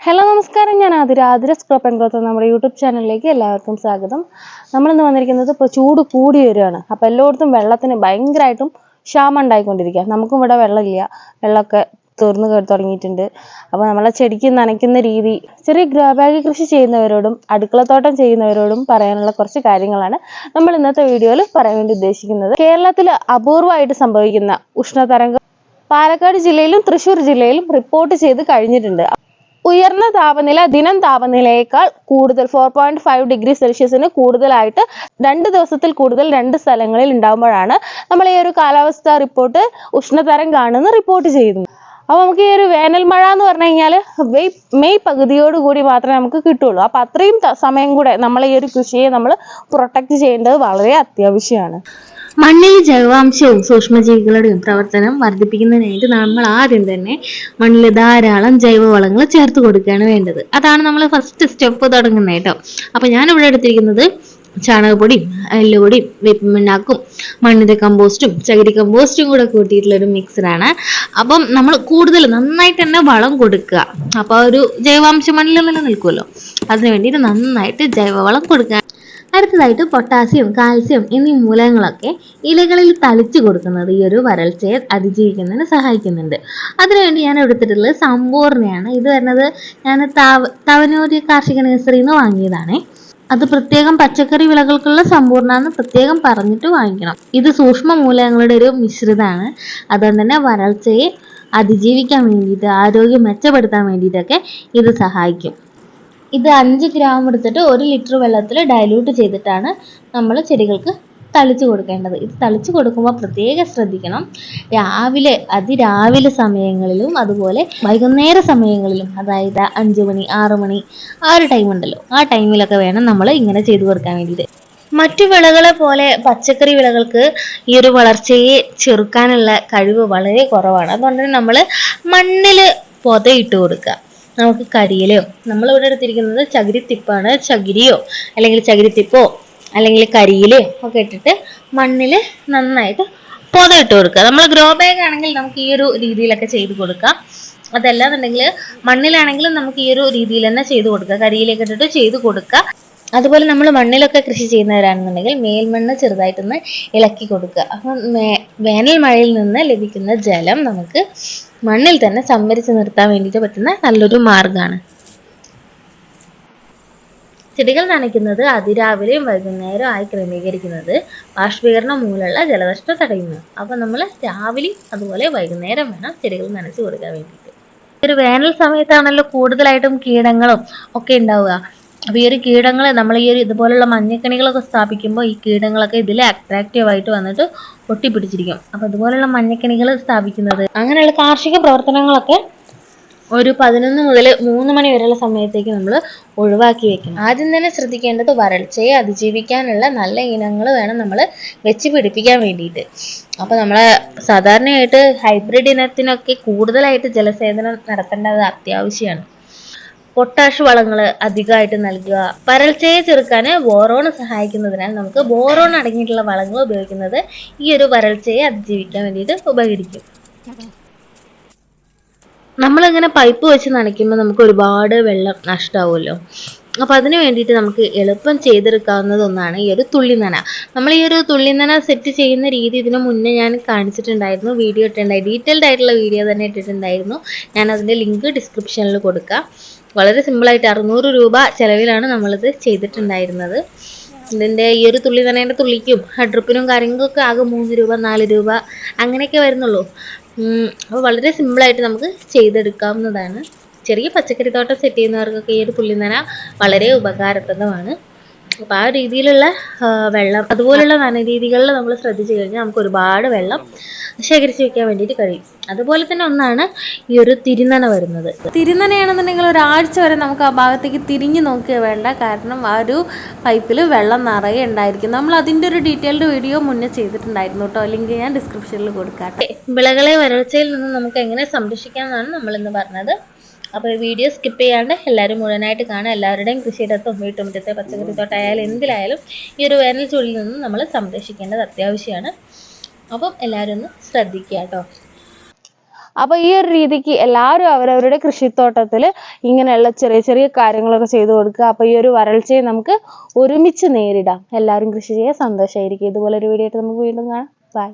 Hello നമസ്കാരം. ഞാൻ Athira Athira scope and growth നമ്മുടെ യൂട്യൂബ് ചാനലിലേക്ക് എല്ലാവർക്കും സ്വാഗതം. നമ്മളിന്ന് വന്നിരിക്കുന്നത് ഇപ്പോൾ ചൂട് കൂടി വരികയാണ്. അപ്പോൾ എല്ലായിടത്തും വെള്ളത്തിന് ഭയങ്കരമായിട്ടും ക്ഷാമം ഉണ്ടായിക്കൊണ്ടിരിക്കുക. നമുക്കും ഇവിടെ വെള്ളമില്ല. വെള്ളമൊക്കെ തീർന്നു കയറി തുടങ്ങിയിട്ടുണ്ട്. അപ്പോൾ നമ്മളെ ചെടിക്ക് നനയ്ക്കുന്ന രീതി ചെറിയ ഗ്രോ ബാഗ് കൃഷി ചെയ്യുന്നവരോടും അടുക്കളത്തോട്ടം ചെയ്യുന്നവരോടും പറയാനുള്ള കുറച്ച് കാര്യങ്ങളാണ് നമ്മൾ ഇന്നത്തെ വീഡിയോയിൽ പറയാൻ വേണ്ടി ഉദ്ദേശിക്കുന്നത്. കേരളത്തിൽ അപൂർവമായിട്ട് സംഭവിക്കുന്ന ഉഷ്ണതരംഗം പാലക്കാട് ജില്ലയിലും തൃശ്ശൂർ ജില്ലയിലും റിപ്പോർട്ട് ചെയ്ത് കഴിഞ്ഞിട്ടുണ്ട്. ഉയർന്ന താപനില ദിനം താപനിലയേക്കാൾ കൂടുതൽ ഫോർ പോയിന്റ് ഫൈവ് ഡിഗ്രി സെൽഷ്യസിന് കൂടുതലായിട്ട് രണ്ട് ദിവസത്തിൽ കൂടുതൽ രണ്ട് സ്ഥലങ്ങളിൽ ഉണ്ടാകുമ്പോഴാണ് നമ്മൾ ഈ ഒരു കാലാവസ്ഥ റിപ്പോർട്ട് ഉഷ്ണതരം കാണുന്ന റിപ്പോർട്ട് ചെയ്യുന്നത്. അപ്പോൾ നമുക്ക് ഈ ഒരു വേനൽ മഴ എന്ന് പറഞ്ഞു കഴിഞ്ഞാൽ മെയ് പകുതിയോട് കൂടി മാത്രമേ നമുക്ക് കിട്ടുള്ളൂ. അപ്പോൾ അത്രയും സമയം കൂടെ നമ്മൾ ഈ ഒരു കൃഷിയെ നമ്മൾ പ്രൊട്ടക്റ്റ് ചെയ്യേണ്ടത് വളരെ അത്യാവശ്യമാണ്. മണ്ണിൽ ജൈവാംശവും സൂക്ഷ്മജീവികളുടെയും പ്രവർത്തനം വർദ്ധിപ്പിക്കുന്നതിനായിട്ട് നമ്മൾ ആദ്യം തന്നെ മണ്ണിൽ ധാരാളം ജൈവവളങ്ങൾ ചേർത്ത് കൊടുക്കുകയാണ് വേണ്ടത്. അതാണ് നമ്മൾ ഫസ്റ്റ് സ്റ്റെപ്പ് തുടങ്ങുന്നത് കേട്ടോ. ഞാൻ ഇവിടെ എടുത്തിരിക്കുന്നത് ചാണകപ്പൊടിയും എല്ലുപൊടിയും വേപ്പിൻ പിണ്ണാക്കും മണ്ണിന്റെ കമ്പോസ്റ്റും ചകിരി കമ്പോസ്റ്റും കൂടെ കൂട്ടിയിട്ടുള്ള ഒരു മിക്സറാണ് അപ്പം നമ്മൾ കൂടുതൽ നന്നായിട്ട് തന്നെ വളം കൊടുക്കുക. അപ്പോൾ ഒരു ജൈവാംശം മണ്ണിൽ നിലനിൽക്കുമല്ലോ അതിനു വേണ്ടിയിട്ട് നന്നായിട്ട് ജൈവവളം കൊടുക്കുക അടുത്തതായിട്ട് പൊട്ടാസ്യം കാൽസ്യം എന്നീ മൂലകങ്ങളൊക്കെ ഇലകളിൽ തളിച്ചു കൊടുക്കുന്നത് ഈ ഒരു വരൾച്ചയെ അതിജീവിക്കുന്നതിന് സഹായിക്കുന്നുണ്ട്. അതിനുവേണ്ടി ഞാൻ എടുത്തിട്ടുള്ളത് സമ്പൂർണയാണ്. ഇത് വരുന്നത് ഞാൻ താവ തവനൂര് കാർഷിക നഴ്സറിയിൽ നിന്ന് വാങ്ങിയതാണ്. അത് പ്രത്യേകം പച്ചക്കറി വിളകൾക്കുള്ള സമ്പൂർണ എന്ന് പ്രത്യേകം പറഞ്ഞിട്ട് വാങ്ങിക്കണം. ഇത് സൂക്ഷ്മ മൂലകങ്ങളുടെ ഒരു മിശ്രിതമാണ്. അതുകൊണ്ട് തന്നെ വരൾച്ചയെ അതിജീവിക്കാൻ വേണ്ടിയിട്ട് ആരോഗ്യം മെച്ചപ്പെടുത്താൻ വേണ്ടിയിട്ടൊക്കെ ഇത് സഹായിക്കും. ഇത് അഞ്ച് ഗ്രാം എടുത്തിട്ട് ഒരു ലിറ്റർ വെള്ളത്തിൽ ഡൈലൂട്ട് ചെയ്തിട്ടാണ് നമ്മൾ ചെടികൾക്ക് തളിച്ചു കൊടുക്കേണ്ടത്. ഇത് തളിച്ചു കൊടുക്കുമ്പോൾ പ്രത്യേകം ശ്രദ്ധിക്കണം. രാവിലെ അതിരാവിലെ സമയങ്ങളിലും അതുപോലെ വൈകുന്നേര സമയങ്ങളിലും അതായത് അഞ്ച് മണി ആറ് മണി ആ ഒരു ടൈം ഉണ്ടല്ലോ. ആ ടൈമിലൊക്കെ വേണം നമ്മൾ ഇങ്ങനെ ചെയ്തു കൊടുക്കാൻ വേണ്ടിയിട്ട്. മറ്റു വിളകളെ പോലെ പച്ചക്കറി വിളകൾക്ക് ഈ ഒരു വളർച്ചയെ ചെറുക്കാനുള്ള കഴിവ് വളരെ കുറവാണ്. അതുകൊണ്ട് നമ്മൾ മണ്ണിൽ പൊതയിട്ട് കൊടുക്കുക. നമുക്ക് കരിയിലയോ? നമ്മളിവിടെ എടുത്തിരിക്കുന്നത് ചകിരിത്തിപ്പാണ്. ചകിരിയോ? അല്ലെങ്കിൽ ചകിരിത്തിപ്പോ? അല്ലെങ്കിൽ കരിയിലയോ? ഒക്കെ ഇട്ടിട്ട് മണ്ണിൽ നന്നായിട്ട് പൊതയിട്ട് കൊടുക്കുക. നമ്മൾ ഗ്രോ ബാഗ് ആണെങ്കിൽ നമുക്ക് ഈ ഒരു രീതിയിലൊക്കെ ചെയ്ത് കൊടുക്കാം. അതല്ലാന്നുണ്ടെങ്കിൽ മണ്ണിലാണെങ്കിലും നമുക്ക് ഈ ഒരു രീതിയിൽ തന്നെ ചെയ്ത് കൊടുക്കുക കരിയിലേക്ക് ഇട്ടിട്ട് ചെയ്ത് കൊടുക്കുക അതുപോലെ നമ്മൾ മണ്ണിലൊക്കെ കൃഷി ചെയ്യുന്നവരാണെന്നുണ്ടെങ്കിൽ മേൽമണ്ണ് ചെറുതായിട്ടൊന്ന് ഇളക്കി കൊടുക്കുക. അപ്പം വേനൽ മഴയിൽ നിന്ന് ലഭിക്കുന്ന ജലം നമുക്ക് മണ്ണിൽ തന്നെ സംഭരിച്ച് നിർത്താൻ വേണ്ടിയിട്ട് പറ്റുന്ന നല്ലൊരു മാർഗമാണ് ചെടികൾ നനയ്ക്കുന്നത് അതിരാവിലെയും വൈകുന്നേരം ആയി ക്രമീകരിക്കുന്നത് ബാഷ്പീകരണം മൂലമുള്ള ജലനഷ്ടം തടയുന്നു. അപ്പോൾ നമ്മൾ രാവിലെയും അതുപോലെ വൈകുന്നേരം വേണം ചെടികൾ നനച്ച് കൊടുക്കാൻ വേണ്ടിയിട്ട്. ഒരു വേനൽ സമയത്താണല്ലോ കൂടുതലായിട്ടും കീടങ്ങളും ഒക്കെ ഉണ്ടാവുക. അപ്പോൾ ഈ ഒരു കീടങ്ങൾ നമ്മൾ ഈ ഒരു ഇതുപോലുള്ള മഞ്ഞക്കണികളൊക്കെ സ്ഥാപിക്കുമ്പോൾ ഈ കീടങ്ങളൊക്കെ ഇതിൽ അട്രാക്റ്റീവ് ആയിട്ട് വന്നിട്ട് ഒട്ടിപ്പിടിച്ചിരിക്കും. അപ്പോൾ ഇതുപോലുള്ള മഞ്ഞക്കണികൾ സ്ഥാപിക്കുന്നത് അങ്ങനെയുള്ള കാർഷിക പ്രവർത്തനങ്ങളൊക്കെ ഒരു പതിനൊന്ന് മുതൽ മൂന്ന് മണി വരെയുള്ള സമയത്തേക്ക് നമ്മൾ ഒഴിവാക്കി വെക്കണം. ആദ്യം തന്നെ ശ്രദ്ധിക്കേണ്ടത് വരൾച്ചയെ അതിജീവിക്കാനുള്ള നല്ല ഇനങ്ങൾ വേണം നമ്മൾ വെച്ച് പിടിപ്പിക്കാൻ വേണ്ടിയിട്ട്. അപ്പോൾ നമ്മൾ സാധാരണയായിട്ട് ഹൈബ്രിഡ് ഇനത്തിനൊക്കെ കൂടുതലായിട്ട് ജലസേചനം നടത്തേണ്ടത് അത്യാവശ്യമാണ്. പൊട്ടാഷ് വളങ്ങൾ അധികമായിട്ട് നൽകുക. വരൾച്ചയെ ചെറുക്കാൻ ബോറോൺ സഹായിക്കുന്നതിനാൽ നമുക്ക് ബോറോൺ അടങ്ങിയിട്ടുള്ള വളങ്ങൾ ഉപയോഗിക്കുന്നത് ഈ ഒരു വരൾച്ചയെ അതിജീവിക്കാൻ വേണ്ടിയിട്ട് ഉപകരിക്കും. നമ്മളിങ്ങനെ പൈപ്പ് വെച്ച് നനയ്ക്കുമ്പോൾ നമുക്ക് ഒരുപാട് വെള്ളം നഷ്ടമാവുമല്ലോ അപ്പോൾ അതിന് വേണ്ടിയിട്ട് നമുക്ക് എളുപ്പം ചെയ്തെടുക്കാവുന്നത് ഒന്നാണ് ഈ ഒരു തുള്ളിനന നമ്മൾ ഈ ഒരു തുള്ളിനന സെറ്റ് ചെയ്യുന്ന രീതി ഇതിന് മുന്നേ ഞാൻ കാണിച്ചിട്ടുണ്ടായിരുന്നു. വീഡിയോ ഇട്ടിട്ടുണ്ടായി ഡീറ്റെയിൽഡ് ആയിട്ടുള്ള വീഡിയോ തന്നെ ഇട്ടിട്ടുണ്ടായിരുന്നു. ഞാൻ അതിന്റെ ലിങ്ക് ഡിസ്ക്രിപ്ഷനിൽ കൊടുക്കാം. വളരെ സിമ്പിളായിട്ട് അറുന്നൂറ് രൂപ ചിലവിലാണ് നമ്മളിത് ചെയ്തിട്ടുണ്ടായിരുന്നത്. ഇതിന്റെ ഈ ഒരു തുള്ളി നനയുടെ തുള്ളിക്കും ഡ്രിപ്പിനും കാര്യങ്ങൾക്കൊക്കെ ആകെ മൂന്ന് രൂപ നാല് രൂപ അങ്ങനെയൊക്കെ വരുന്നുള്ളൂ. അപ്പോൾ വളരെ സിമ്പിളായിട്ട് നമുക്ക് ചെയ്തെടുക്കാവുന്നതാണ്. ചെറിയ പച്ചക്കറി തോട്ടം സെറ്റ് ചെയ്യുന്നവർക്കൊക്കെ ഈ ഒരു തുള്ളി നന വളരെ ഉപകാരപ്രദമാണ്. അപ്പോൾ ആ രീതിയിലുള്ള വെള്ളം അതുപോലുള്ള നനരീതികളിൽ നമ്മൾ ശ്രദ്ധിച്ചു കഴിഞ്ഞാൽ നമുക്ക് ഒരുപാട് വെള്ളം ശേഖരിച്ചു വെക്കാൻ വേണ്ടിയിട്ട് കഴിയും. അതുപോലെ തന്നെ ഒന്നാണ് ഈ ഒരു തിരുനന വരുന്നത്. തിരുനനയാണെന്നുണ്ടെങ്കിൽ ഒരാഴ്ച വരെ നമുക്ക് ആ ഭാഗത്തേക്ക് തിരിഞ്ഞു നോക്കുക വേണ്ട. കാരണം ആ ഒരു പൈപ്പിൽ വെള്ളം നിറയെ ഉണ്ടായിരിക്കും. നമ്മൾ അതിന്റെ ഒരു ഡീറ്റെയിൽഡ് വീഡിയോ മുന്നേ ചെയ്തിട്ടുണ്ടായിരുന്നു കേട്ടോ. ലിങ്ക് ഞാൻ ഡിസ്ക്രിപ്ഷനിൽ കൊടുക്കാം വിളകളെ വരൾച്ചയിൽ നിന്ന് നമുക്ക് എങ്ങനെ സംരക്ഷിക്കാം എന്നാണ് നമ്മളിന്ന് പറഞ്ഞത്. അപ്പോൾ വീഡിയോ സ്കിപ്പ് ചെയ്യാണ്ട് എല്ലാവരും മുഴുവനായിട്ട് കാണുക. എല്ലാവരുടെയും കൃഷിയിടത്തും വീട്ടുമുറ്റത്തെ പച്ചക്കറി തോട്ടമായാലും എന്തിലായാലും ഈ ഒരു വേനൽ ചൂടിൽ നിന്ന് നമ്മൾ സംരക്ഷിക്കേണ്ടത് അത്യാവശ്യമാണ്. അപ്പം എല്ലാവരും ഒന്ന് ശ്രദ്ധിക്കുക കേട്ടോ. അപ്പോൾ ഈ ഒരു രീതിക്ക് എല്ലാവരും അവരവരുടെ കൃഷിത്തോട്ടത്തിൽ ഇങ്ങനെയുള്ള ചെറിയ ചെറിയ കാര്യങ്ങളൊക്കെ ചെയ്തു കൊടുക്കുക. അപ്പോൾ ഈ ഒരു വരൾച്ചയെ നമുക്ക് ഒരുമിച്ച് നേരിടാം. എല്ലാവരും കൃഷി ചെയ്യുക സന്തോഷമായിരിക്കും ഇതുപോലെ ഒരു വീഡിയോ ആയിട്ട് നമുക്ക് വീണ്ടും കാണാം. ബൈ